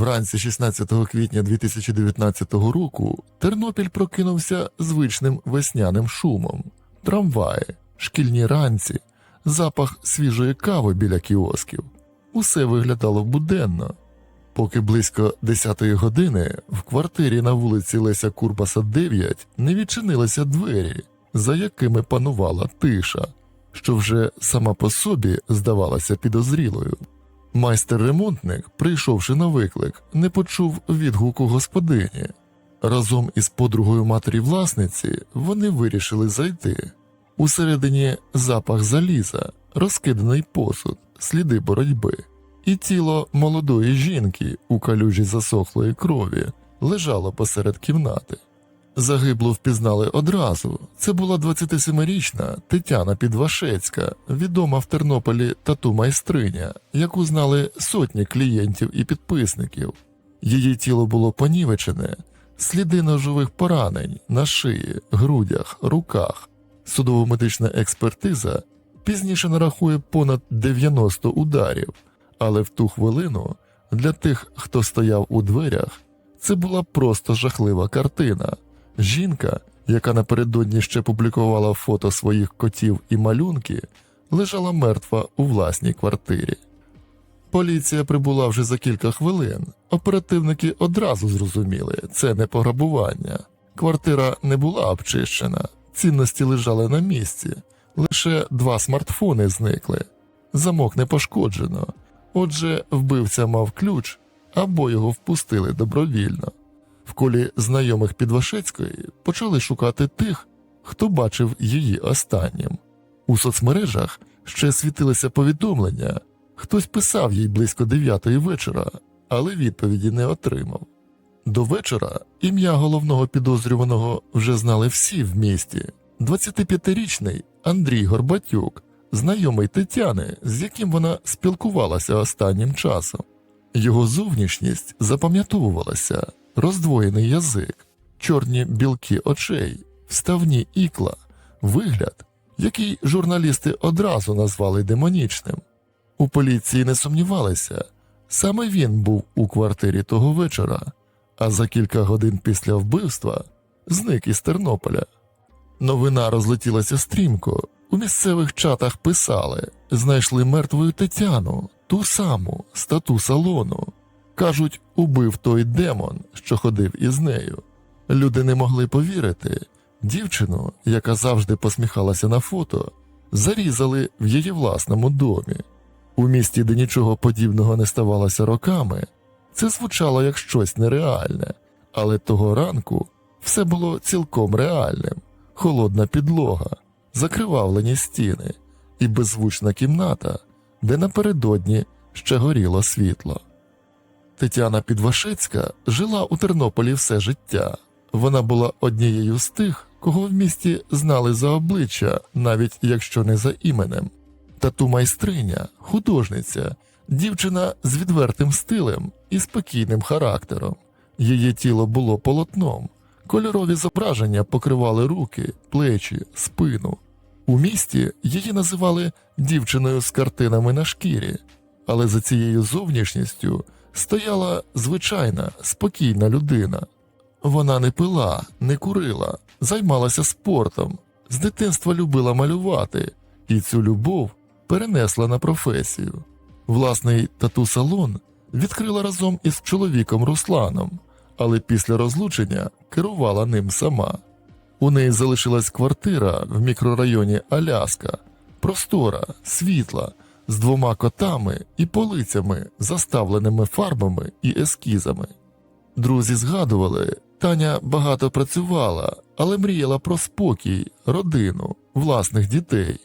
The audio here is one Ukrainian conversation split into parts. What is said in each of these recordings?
Вранці 16 квітня 2019 року Тернопіль прокинувся звичним весняним шумом, трамваї, шкільні ранці, запах свіжої кави біля кіосків. Усе виглядало буденно. Поки близько 10-ї години в квартирі на вулиці Леся Курбаса 9 не відчинилися двері, за якими панувала тиша, що вже сама по собі здавалася підозрілою. Майстер-ремонтник, прийшовши на виклик, не почув відгуку господині. Разом із подругою матері власниці вони вирішили зайти. Усередині запах заліза, розкиданий посуд, сліди боротьби, і тіло молодої жінки у калюжі засохлої крові лежало посеред кімнати. Загиблу впізнали одразу. Це була 27-річна Тетяна Підвашецька, відома в Тернополі тату майстриня, яку знали сотні клієнтів і підписників. Її тіло було понівечене, сліди ножових поранень на шиї, грудях, руках. Судово-медична експертиза пізніше нарахує понад 90 ударів, але в ту хвилину для тих, хто стояв у дверях, це була просто жахлива картина. Жінка, яка напередодні ще публікувала фото своїх котів і малюнки, лежала мертва у власній квартирі. Поліція прибула вже за кілька хвилин. Оперативники одразу зрозуміли, це не пограбування. Квартира не була обчищена, цінності лежали на місці, лише два смартфони зникли. Замок не пошкоджено. Отже, вбивця мав ключ або його впустили добровільно. В колі знайомих Підвашецької почали шукати тих, хто бачив її останнім. У соцмережах ще світилися повідомлення, хтось писав їй близько дев'ятої вечора, але відповіді не отримав. До вечора ім'я головного підозрюваного вже знали всі в місті. 25-річний Андрій Горбатюк, знайомий Тетяни, з яким вона спілкувалася останнім часом. Його зовнішність запам'ятовувалася, роздвоєний язик, чорні білки очей, вставні ікла, вигляд, який журналісти одразу назвали демонічним. У поліції не сумнівалися, саме він був у квартирі того вечора, а за кілька годин після вбивства зник із Тернополя. Новина розлетілася стрімко. У місцевих чатах писали, знайшли мертвою Тетяну, ту саму з тату салону. Кажуть, убив той демон, що ходив із нею. Люди не могли повірити. Дівчину, яка завжди посміхалася на фото, зарізали в її власному домі. У місті, де нічого подібного не ставалося роками, це звучало як щось нереальне, але того ранку все було цілком реальним: холодна підлога, закривавлені стіни і беззвучна кімната, де напередодні ще горіло світло. Тетяна Підвашецька жила у Тернополі все життя. Вона була однією з тих, кого в місті знали за обличчя, навіть якщо не за іменем. Тату майстриня, художниця, дівчина з відвертим стилем і спокійним характером. Її тіло було полотном, кольорові зображення покривали руки, плечі, спину. У місті її називали дівчиною з картинами на шкірі, але за цією зовнішністю стояла звичайна, спокійна людина. Вона не пила, не курила, займалася спортом, з дитинства любила малювати, і цю любов перенесла на професію. Власний тату-салон відкрила разом із чоловіком Русланом, але після розлучення керувала ним сама. У неї залишилась квартира в мікрорайоні Аляска, простора, світла, з двома котами і полицями, заставленими фарбами і ескізами. Друзі згадували, Таня багато працювала, але мріяла про спокій, родину, власних дітей.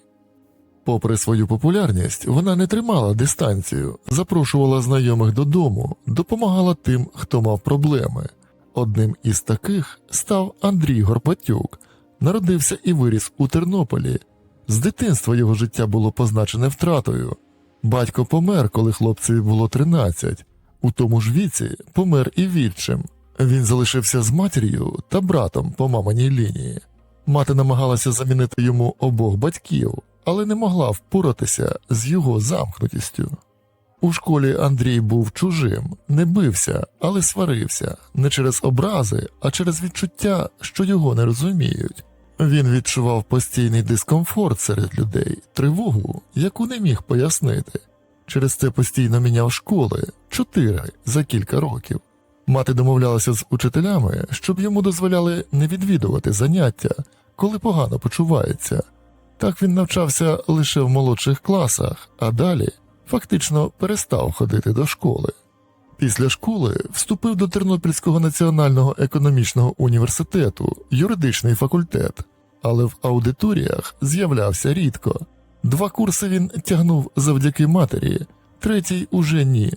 Попри свою популярність, вона не тримала дистанцію, запрошувала знайомих додому, допомагала тим, хто мав проблеми. Одним із таких став Андрій Горбатюк. Народився і виріс у Тернополі. З дитинства його життя було позначене втратою. Батько помер, коли хлопцеві було 13. У тому ж віці помер і відчим. Він залишився з матір'ю та братом по маминій лінії. Мати намагалася замінити йому обох батьків, але не могла впоратися з його замкнутістю. У школі Андрій був чужим, не бився, але сварився не через образи, а через відчуття, що його не розуміють. Він відчував постійний дискомфорт серед людей, тривогу, яку не міг пояснити. Через це постійно міняв школи чотири за кілька років. Мати домовлялася з учителями, щоб йому дозволяли не відвідувати заняття, коли погано почувається. Так він навчався лише в молодших класах, а далі фактично перестав ходити до школи. Після школи вступив до Тернопільського національного економічного університету, юридичний факультет, але в аудиторіях з'являвся рідко. Два курси він тягнув завдяки матері, третій уже ні.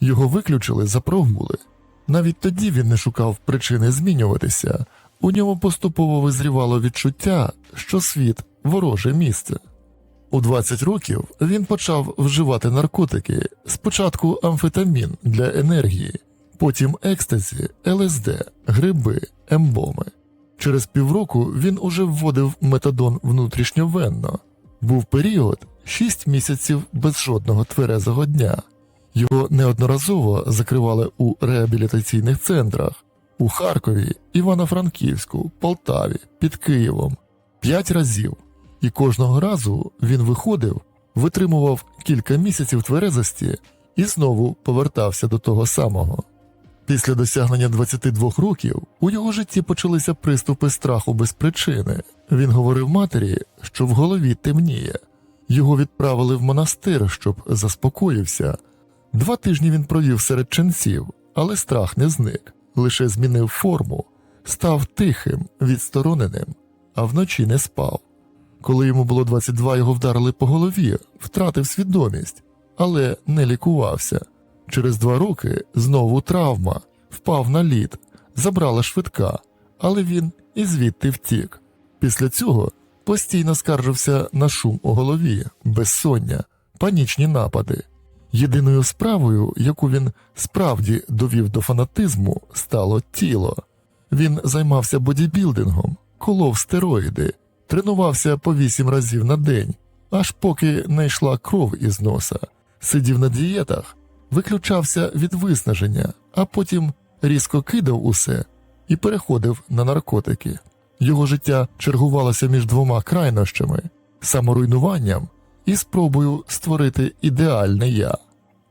Його виключили за прогули. Навіть тоді він не шукав причини змінюватися. У ньому поступово визрівало відчуття, що світ вороже місце. У 20 років він почав вживати наркотики, спочатку амфетамін для енергії, потім екстазі, ЛСД, гриби, ембоми. Через півроку він уже вводив метадон внутрішньовенно. Був період 6 місяців без жодного тверезого дня. Його неодноразово закривали у реабілітаційних центрах у Харкові, Івано-Франківську, Полтаві, під Києвом п'ять разів, і кожного разу він виходив, витримував кілька місяців тверезості і знову повертався до того самого. Після досягнення 22 років у його житті почалися приступи страху без причини. Він говорив матері, що в голові темніє. Його відправили в монастир, щоб заспокоївся. Два тижні він провів серед ченців, але страх не зник, лише змінив форму, став тихим, відстороненим, а вночі не спав. Коли йому було 22, його вдарили по голові, втратив свідомість, але не лікувався. Через два роки знову травма, впав на лід, забрала швидка, але він і звідти втік. Після цього постійно скаржився на шум у голові, безсоння, панічні напади. Єдиною справою, яку він справді довів до фанатизму, стало тіло. Він займався бодібілдингом, колов стероїди, тренувався по вісім разів на день, аж поки не йшла кров із носа, сидів на дієтах, виключався від виснаження, а потім різко кидав усе і переходив на наркотики. Його життя чергувалося між двома крайнощами саморуйнуванням і спробою створити ідеальне я.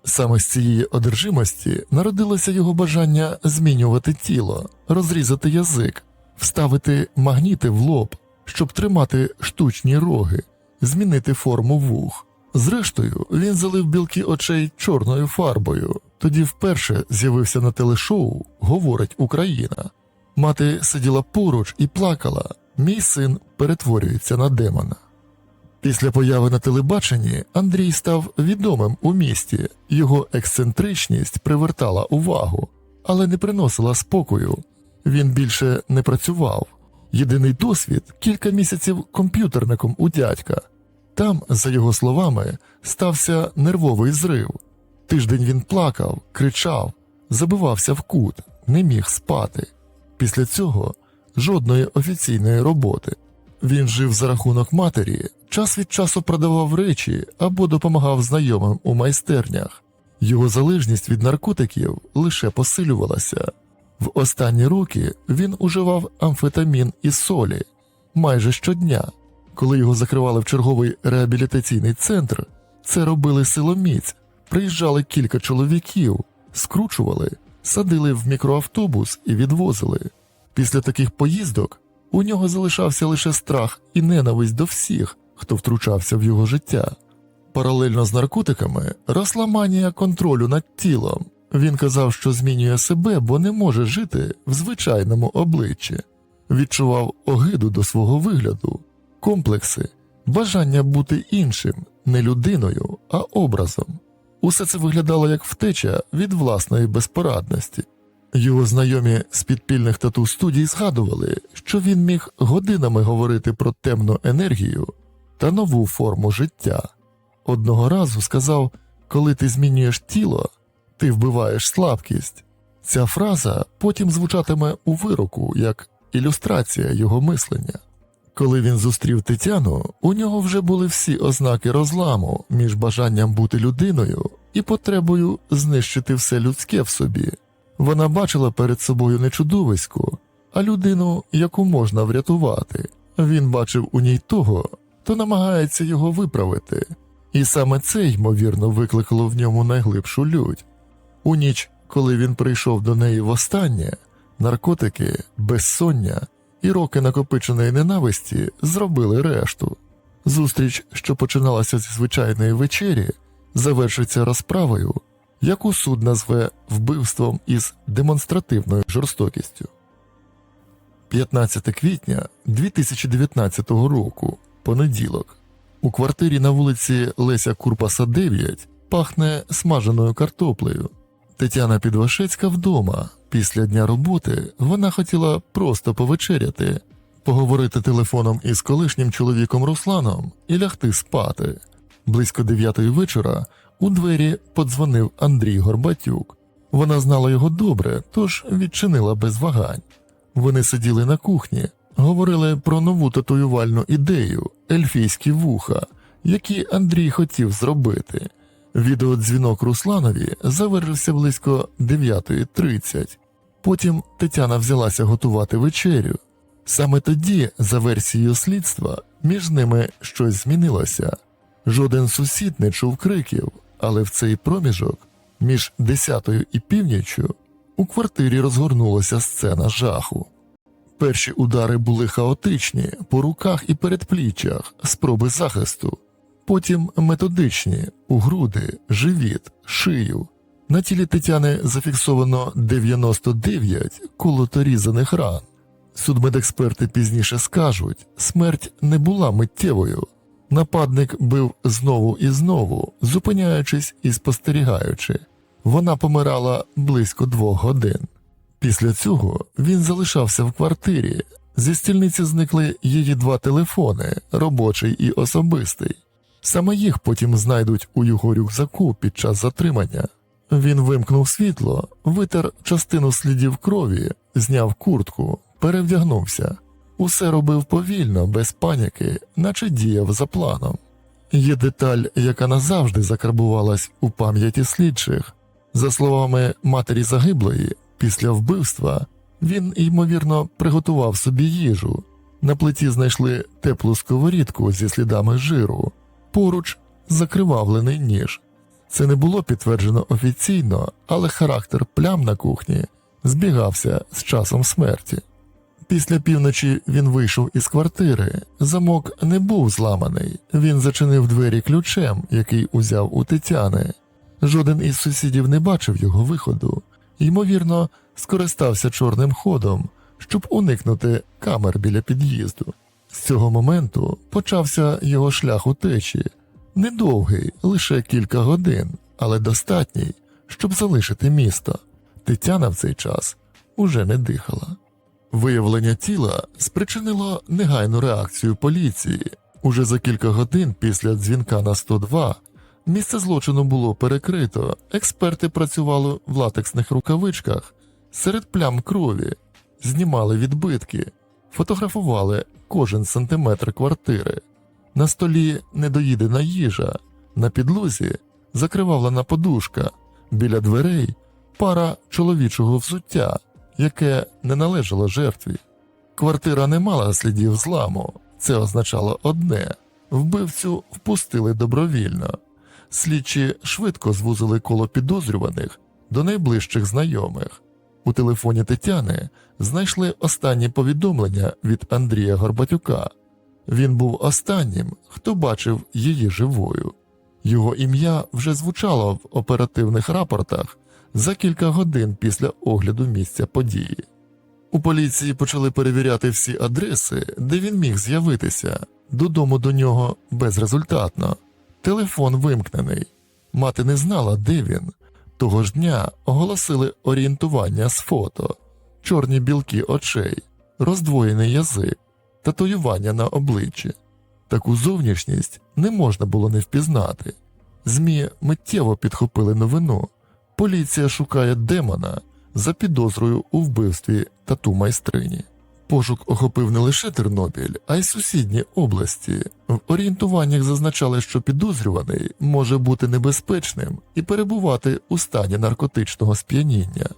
Саме з цієї одержимості народилося його бажання змінювати тіло, розрізати язик, вставити магніти в лоб, щоб тримати штучні роги, змінити форму вух. Зрештою, він залив білки очей чорною фарбою. Тоді вперше з'явився на телешоу Говорить Україна. Мати сиділа поруч і плакала. Мій син перетворюється на демона. Після появи на телебаченні Андрій став відомим у місті, його ексцентричність привертала увагу, але не приносила спокою. Він більше не працював. Єдиний досвід кілька місяців комп'ютерником у дядька. Там, за його словами, стався нервовий зрив. Тиждень він плакав, кричав, забивався в кут, не міг спати. Після цього жодної офіційної роботи. Він жив за рахунок матері, час від часу продавав речі або допомагав знайомим у майстернях. Його залежність від наркотиків лише посилювалася. В останні роки він уживав амфетамін і солі майже щодня. Коли його закривали в черговий реабілітаційний центр, це робили силоміць, приїжджали кілька чоловіків, скручували, садили в мікроавтобус і відвозили. Після таких поїздок у нього залишався лише страх і ненависть до всіх, хто втручався в його життя. Паралельно з наркотиками росла манія контролю над тілом. Він казав, що змінює себе, бо не може жити в звичайному обличчі, відчував огиду до свого вигляду, комплекси, бажання бути іншим, не людиною, а образом. Усе це виглядало як втеча від власної безпорадності. Його знайомі з підпільних тату студій згадували, що він міг годинами говорити про темну енергію та нову форму життя. Одного разу сказав: коли ти змінюєш тіло, ти вбиваєш слабкість. Ця фраза потім звучатиме у вироку як ілюстрація його мислення. Коли він зустрів Тетяну, у нього вже були всі ознаки розламу між бажанням бути людиною і потребою знищити все людське в собі. Вона бачила перед собою не чудовисько, а людину, яку можна врятувати. Він бачив у ній того, хто намагається його виправити, і саме це, ймовірно, викликало в ньому найглибшу лють. У ніч, коли він прийшов до неї востаннє, наркотики, безсоння і роки накопиченої ненависті зробили решту. Зустріч, що починалася зі звичайної вечері, завершиться розправою, яку суд назве вбивством із демонстративною жорстокістю. 15 квітня 2019 року, понеділок. У квартирі на вулиці Леся Курпаса 9 пахне смаженою картоплею. Тетяна Підвашецька вдома. Після дня роботи вона хотіла просто повечеряти, поговорити телефоном із колишнім чоловіком Русланом і лягти спати. Близько дев'ятої вечора у двері подзвонив Андрій Горбатюк. Вона знала його добре, тож відчинила без вагань. Вони сиділи на кухні, говорили про нову татуювальну ідею ельфійські вуха, які Андрій хотів зробити. Відеодзвінок Русланові завершився близько 9.30. Потім Тетяна взялася готувати вечерю. Саме тоді, за версією слідства, між ними щось змінилося. Жоден сусід не чув криків, але в цей проміжок між десятою і північю у квартирі розгорнулася сцена жаху. Перші удари були хаотичні по руках і передпліччях, спроби захисту, потім методичні у груди, живіт, шию. На тілі Тетяни зафіксовано 99 колоторізаних ран. Судмедексперти пізніше скажуть, смерть не була миттєвою. Нападник бив знову і знову, зупиняючись і спостерігаючи. Вона помирала близько двох годин. Після цього він залишався в квартирі. Зі стільниці зникли її два телефони робочий і особистий. Саме їх потім знайдуть у його рюкзаку під час затримання. Він вимкнув світло, витер частину слідів крові, зняв куртку, перевдягнувся. Усе робив повільно, без паніки, наче діяв за планом. Є деталь, яка назавжди закарбувалась у пам'яті слідчих. За словами матері загиблої, після вбивства він, ймовірно, приготував собі їжу. На плиті знайшли теплу сковорідку зі слідами жиру, поруч закривавлений ніж. Це не було підтверджено офіційно, але характер плям на кухні збігався з часом смерті. Після півночі він вийшов із квартири. Замок не був зламаний. Він зачинив двері ключем, який узяв у Тетяни. Жоден із сусідів не бачив його виходу. Ймовірно, скористався чорним ходом, щоб уникнути камер біля під'їзду. З цього моменту почався його шлях утечі. Недовгий, лише кілька годин, але достатній, щоб залишити місто. Тетяна в цей час уже не дихала. Виявлення тіла спричинило негайну реакцію поліції. Уже за кілька годин після дзвінка на 102 місце злочину було перекрито. Експерти працювали в латексних рукавичках серед плям крові, знімали відбитки, фотографували кожен сантиметр квартири. На столі недоїдена їжа, на підлозі закривавлена подушка, біля дверей пара чоловічого взуття, яке не належало жертві. Квартира не мала слідів зламу, це означало одне вбивцю впустили добровільно. Слідчі швидко звузили коло підозрюваних до найближчих знайомих. У телефоні Тетяни знайшли останні повідомлення від Андрія Горбатюка. Він був останнім, хто бачив її живою. Його ім'я вже звучало в оперативних рапортах за кілька годин після огляду місця події. У поліції почали перевіряти всі адреси, де він міг з'явитися, додому до нього безрезультатно. Телефон вимкнений. Мати не знала, де він. Того ж дня оголосили орієнтування з фото, чорні білки очей, роздвоєний язик, татуювання на обличчі. Таку зовнішність не можна було не впізнати. ЗМІ миттєво підхопили новину. Поліція шукає демона за підозрою у вбивстві тату майстрині. Пошук охопив не лише Тернопіль, а й сусідні області. В орієнтуваннях зазначали, що підозрюваний може бути небезпечним і перебувати у стані наркотичного сп'яніння.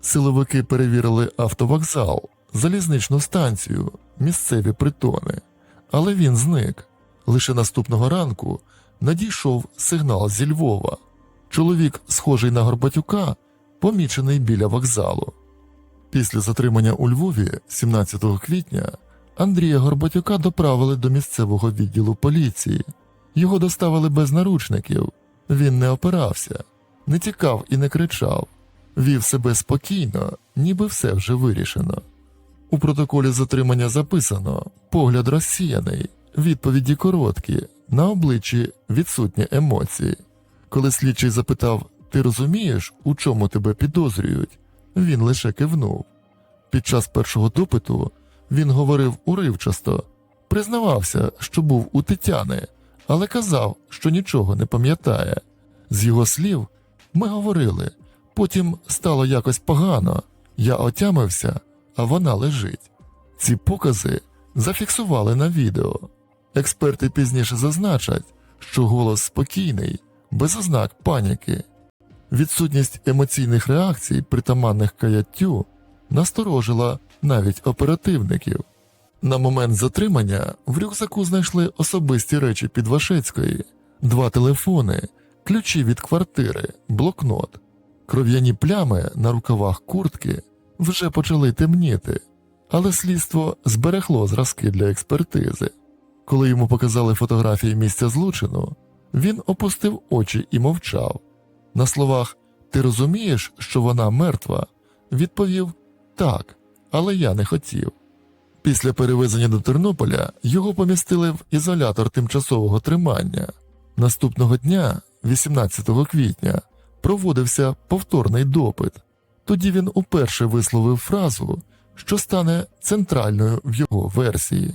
Силовики перевірили автовокзал, залізничну станцію, місцеві притони, але він зник. Лише наступного ранку надійшов сигнал зі Львова. Чоловік, схожий на Горбатюка, помічений біля вокзалу. Після затримання у Львові 17 квітня Андрія Горбатюка доправили до місцевого відділу поліції. Його доставили без наручників. Він не опирався, не тікав і не кричав, вів себе спокійно, ніби все вже вирішено. У протоколі затримання записано погляд розсіяний, відповіді короткі, на обличчі відсутні емоції. Коли слідчий запитав Ти розумієш, у чому тебе підозрюють? Він лише кивнув. Під час першого допиту він говорив уривчасто, признавався, що був у Тетяни, але казав, що нічого не пам'ятає. З його слів, ми говорили, потім стало якось погано, я отямився, а вона лежить. Ці покази зафіксували на відео. Експерти пізніше зазначать, що голос спокійний, без ознак паніки. Відсутність емоційних реакцій, притаманних каяттю, насторожила навіть оперативників. На момент затримання в рюкзаку знайшли особисті речі Підвашецької, два телефони, ключі від квартири, блокнот. Кров'яні плями на рукавах куртки вже почали темніти, але слідство зберегло зразки для експертизи. Коли йому показали фотографії місця злочину, він опустив очі і мовчав. На словах Ти розумієш, що вона мертва? відповів Так, але я не хотів. Після перевезення до Тернополя його помістили в ізолятор тимчасового тримання. Наступного дня, 18 квітня, проводився повторний допит. Тоді він уперше висловив фразу, що стане центральною в його версії.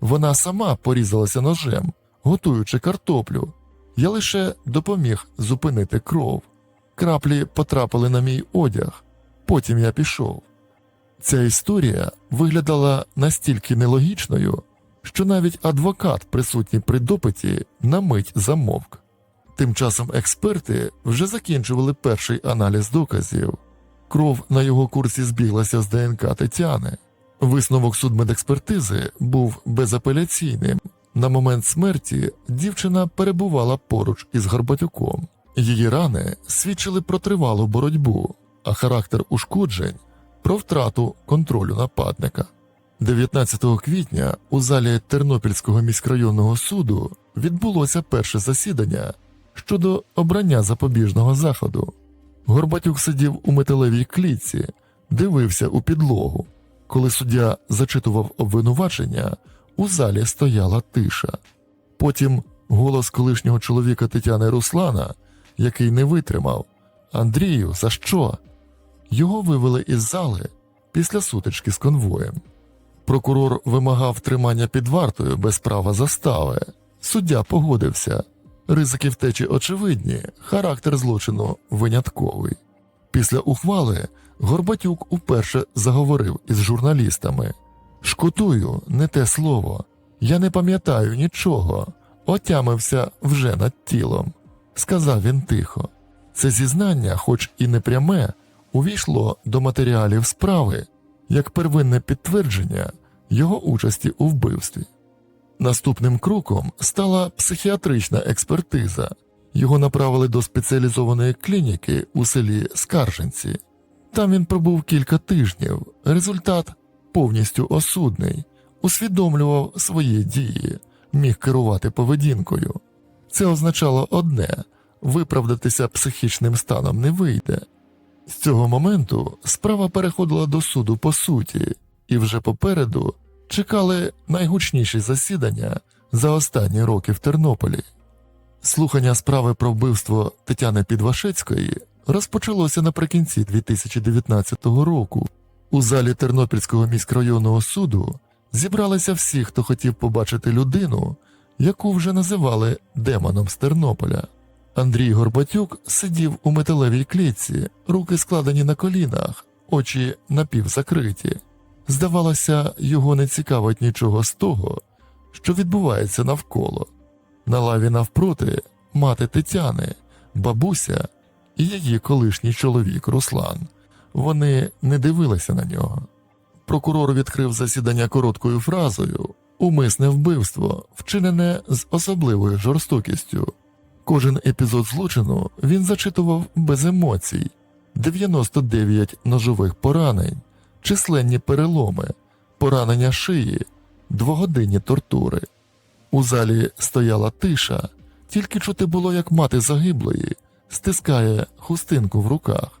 Вона сама порізалася ножем, готуючи картоплю. Я лише допоміг зупинити кров. Краплі потрапили на мій одяг, потім я пішов. Ця історія виглядала настільки нелогічною, що навіть адвокат, присутній при допиті, на мить замовк. Тим часом експерти вже закінчували перший аналіз доказів. Кров на його курсі збіглася з ДНК Тетяни. Висновок судмедекспертизи був безапеляційним. На момент смерті дівчина перебувала поруч із Горбатюком. Її рани свідчили про тривалу боротьбу, а характер ушкоджень про втрату контролю нападника. 19 квітня у залі Тернопільського міськрайонного суду відбулося перше засідання щодо обрання запобіжного заходу. Горбатюк сидів у металевій клітці, дивився у підлогу. Коли суддя зачитував обвинувачення, у залі стояла тиша. Потім голос колишнього чоловіка Тетяни Руслана, який не витримав Андрію, за що? Його вивели із зали після сутички з конвоєм. Прокурор вимагав тримання під вартою без права застави. Суддя погодився. Ризики втечі очевидні, характер злочину винятковий. Після ухвали Горбатюк уперше заговорив із журналістами. Шкодую, не те слово. Я не пам'ятаю нічого. Отямився вже над тілом, сказав він тихо. Це зізнання, хоч і не пряме, увійшло до матеріалів справи як первинне підтвердження його участі у вбивстві. Наступним кроком стала психіатрична експертиза. Його направили до спеціалізованої клініки у селі Скарженці. Там він пробув кілька тижнів. Результат повністю осудний, усвідомлював свої дії, міг керувати поведінкою. Це означало одне виправдатися психічним станом не вийде. З цього моменту справа переходила до суду по суті, і вже попереду чекали найгучніші засідання за останні роки в Тернополі. Слухання справи про вбивство Тетяни Підвашецької розпочалося наприкінці 2019 року. У залі Тернопільського міськрайонного суду зібралися всі, хто хотів побачити людину, яку вже називали демоном з Тернополя. Андрій Горбатюк сидів у металевій клітці, руки складені на колінах, очі напівзакриті. Здавалося, його не цікавить нічого з того, що відбувається навколо. На лаві навпроти мати Тетяни, бабуся і її колишній чоловік Руслан. Вони не дивилися на нього. Прокурор відкрив засідання короткою фразою умисне вбивство, вчинене з особливою жорстокістю. Кожен епізод злочину він зачитував без емоцій, 99 ножових поранень, численні переломи, поранення шиї, двогодинні тортури. У залі стояла тиша, тільки чути було, як мати загиблої стискає хустинку в руках.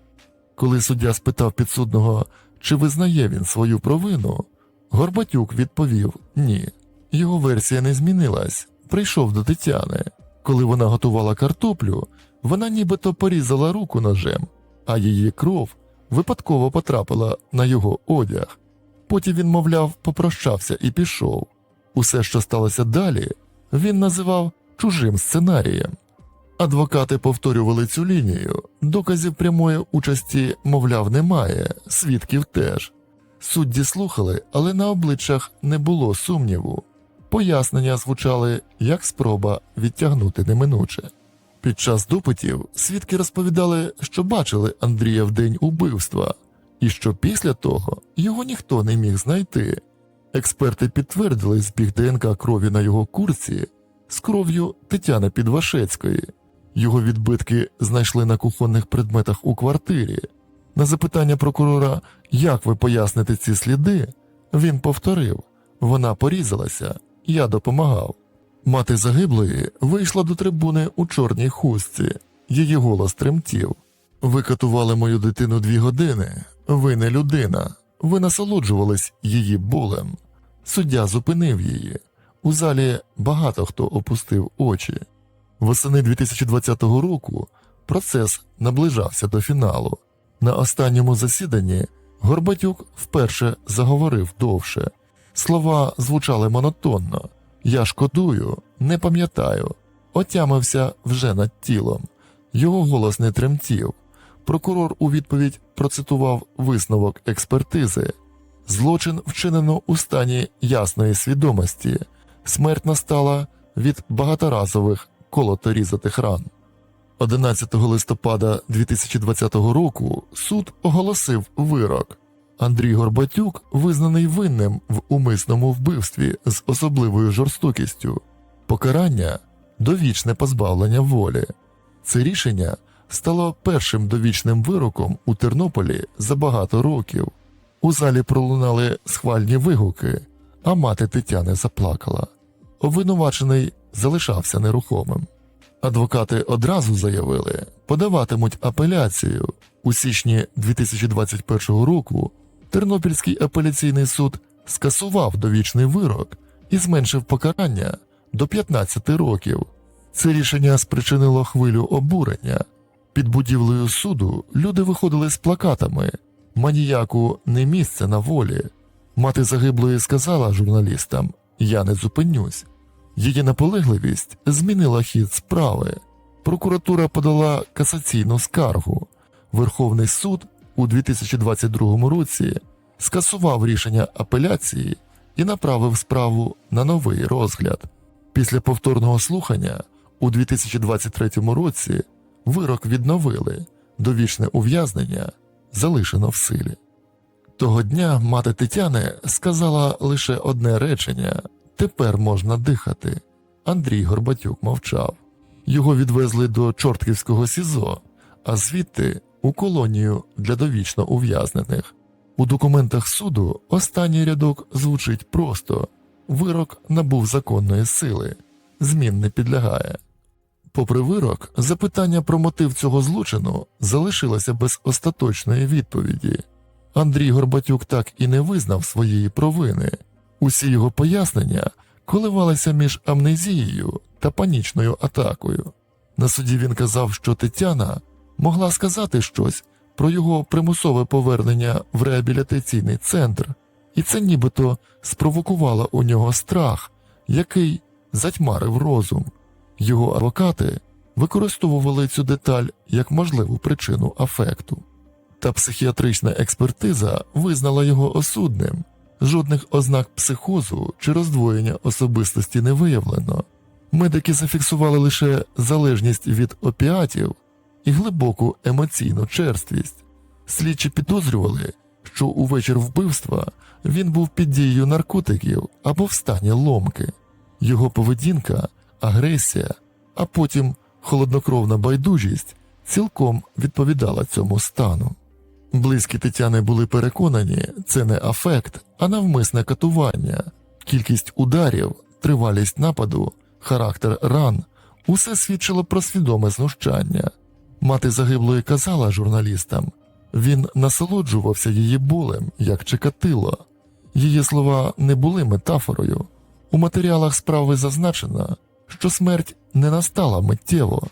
Коли суддя спитав підсудного, чи визнає він свою провину, Горбатюк відповів ні. Його версія не змінилась. Прийшов до Тетяни. Коли вона готувала картоплю, вона нібито порізала руку ножем, а її кров випадково потрапила на його одяг. Потім він, мовляв, попрощався і пішов. Усе, що сталося далі, він називав чужим сценарієм. Адвокати повторювали цю лінію, доказів прямої участі, мовляв, немає, свідків теж. Судді слухали, але на обличчях не було сумніву. Пояснення звучали як спроба відтягнути неминуче. Під час допитів свідки розповідали, що бачили Андрія в день убивства, і що після того його ніхто не міг знайти. Експерти підтвердили збіг ДНК крові на його курці з кров'ю Тетяни Підвашецької. Його відбитки знайшли на кухонних предметах у квартирі. На запитання прокурора, як ви поясните ці сліди, він повторив вона порізалася, я допомагав. Мати загиблої вийшла до трибуни у чорній хустці, її голос тремтів. Ви катували мою дитину дві години, ви не людина, ви насолоджувались її болем. Суддя зупинив її. У залі багато хто опустив очі. Восени 2020 року процес наближався до фіналу. На останньому засіданні Горбатюк вперше заговорив довше. Слова звучали монотонно. Я шкодую, не пам'ятаю. Отямився вже над тілом. Його голос не тремтів. Прокурор у відповідь процитував висновок експертизи. Злочин вчинено у стані ясної свідомості. Смерть настала від багаторазових колоторізатих ран. 11 листопада 2020 року суд оголосив вирок. Андрій Горбатюк визнаний винним в умисному вбивстві з особливою жорстокістю, покарання довічне позбавлення волі. Це рішення стало першим довічним вироком у Тернополі за багато років. У залі пролунали схвальні вигуки, а мати Тетяни заплакала. Обвинувачений залишався нерухомим. Адвокати одразу заявили, подаватимуть апеляцію. У січні 2021 року Тернопільський апеляційний суд скасував довічний вирок і зменшив покарання до 15 років. Це рішення спричинило хвилю обурення. Під будівлею суду люди виходили з плакатами Маніяку не місце на волі. Мати загиблої сказала журналістам Я не зупинюсь. Її наполегливість змінила хід справи. Прокуратура подала касаційну скаргу. Верховний суд у 2022 році скасував рішення апеляції і направив справу на новий розгляд. Після повторного слухання у 2023 році вирок відновили, довічне ув'язнення залишено в силі. Того дня мати Тетяни сказала лише одне речення тепер можна дихати. Андрій Горбатюк мовчав. Його відвезли до Чортківського СІЗО, а звідти у колонію для довічно ув'язнених. У документах суду останній рядок звучить просто вирок набув законної сили, змін не підлягає. Попри вирок, запитання про мотив цього злочину залишилося без остаточної відповіді. Андрій Горбатюк так і не визнав своєї провини. Усі його пояснення коливалися між амнезією та панічною атакою. На суді він казав, що Тетяна могла сказати щось про його примусове повернення в реабілітаційний центр, і це нібито спровокувало у нього страх, який затьмарив розум. Його адвокати використовували цю деталь як можливу причину афекту. Та психіатрична експертиза визнала його осудним. Жодних ознак психозу чи роздвоєння особистості не виявлено. Медики зафіксували лише залежність від опіатів і глибоку емоційну черствість. Слідчі підозрювали, що у вечір вбивства він був під дією наркотиків або в стані ломки. Його поведінка, агресія, а потім холоднокровна байдужість цілком відповідала цьому стану. Близькі Тетяни були переконані, це не афект, а навмисне катування, кількість ударів, тривалість нападу, характер ран усе свідчило про свідоме знущання. Мати загиблої казала журналістам він насолоджувався її болем, як чекатило. Її слова не були метафорою. У матеріалах справи зазначено, що смерть не настала миттєво,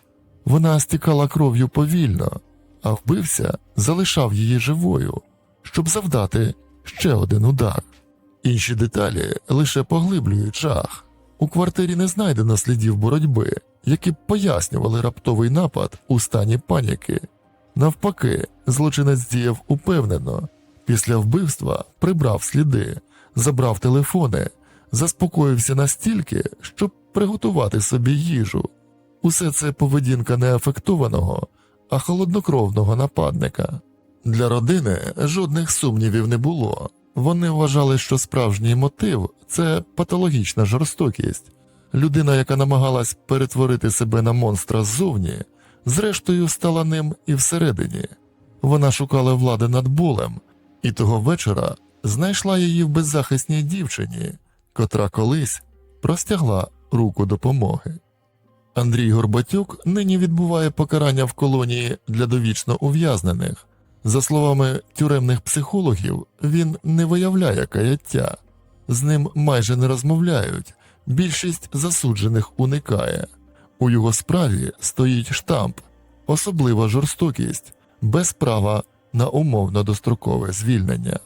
вона стікала кров'ю повільно, а вбивця залишав її живою, щоб завдати ще один удар. Інші деталі лише поглиблюють жах. У квартирі не знайдено слідів боротьби, які б пояснювали раптовий напад у стані паніки. Навпаки, злочинець діяв упевнено. Після вбивства прибрав сліди, забрав телефони, заспокоївся настільки, щоб приготувати собі їжу. Усе це поведінка не афектованого, а холоднокровного нападника. Для родини жодних сумнівів не було. Вони вважали, що справжній мотив це патологічна жорстокість. Людина, яка намагалась перетворити себе на монстра ззовні, зрештою стала ним і всередині. Вона шукала влади над болем, і того вечора знайшла її в беззахисній дівчині, котра колись простягла руку допомоги. Андрій Горбатюк нині відбуває покарання в колонії для довічно ув'язнених. За словами тюремних психологів, він не виявляє каяття, з ним майже не розмовляють, більшість засуджених уникає. У його справі стоїть штамп, особлива жорстокість, без права на умовно дострокове звільнення.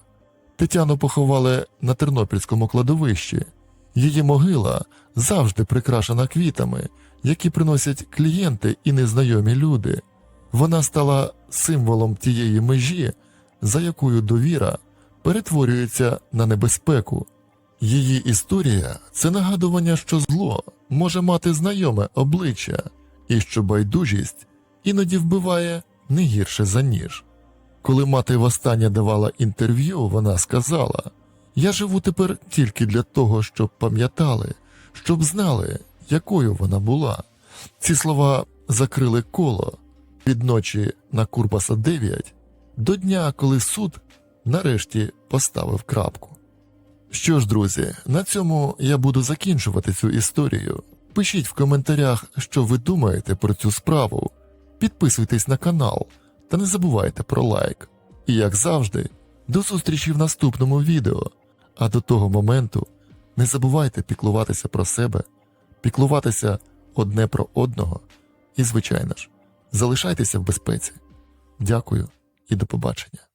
Тетяну поховали на Тернопільському кладовищі. Її могила завжди прикрашена квітами, які приносять клієнти і незнайомі люди. Вона стала символом тієї межі, за якою довіра перетворюється на небезпеку. Її історія це нагадування, що зло може мати знайоме обличчя, і що байдужість іноді вбиває не гірше за ніж. Коли мати востаннє давала інтерв'ю, вона сказала: Я живу тепер тільки для того, щоб пам'ятали, щоб знали, якою вона була. Ці слова закрили коло від ночі на Курбаса 9 до дня, коли суд нарешті поставив крапку. Що ж, друзі, на цьому я буду закінчувати цю історію. Пишіть в коментарях, що ви думаєте про цю справу. Підписуйтесь на канал та не забувайте про лайк. І як завжди, до зустрічі в наступному відео. А до того моменту не забувайте піклуватися про себе, піклуватися одне про одного і, звичайно ж, залишайтеся в безпеці. Дякую і до побачення.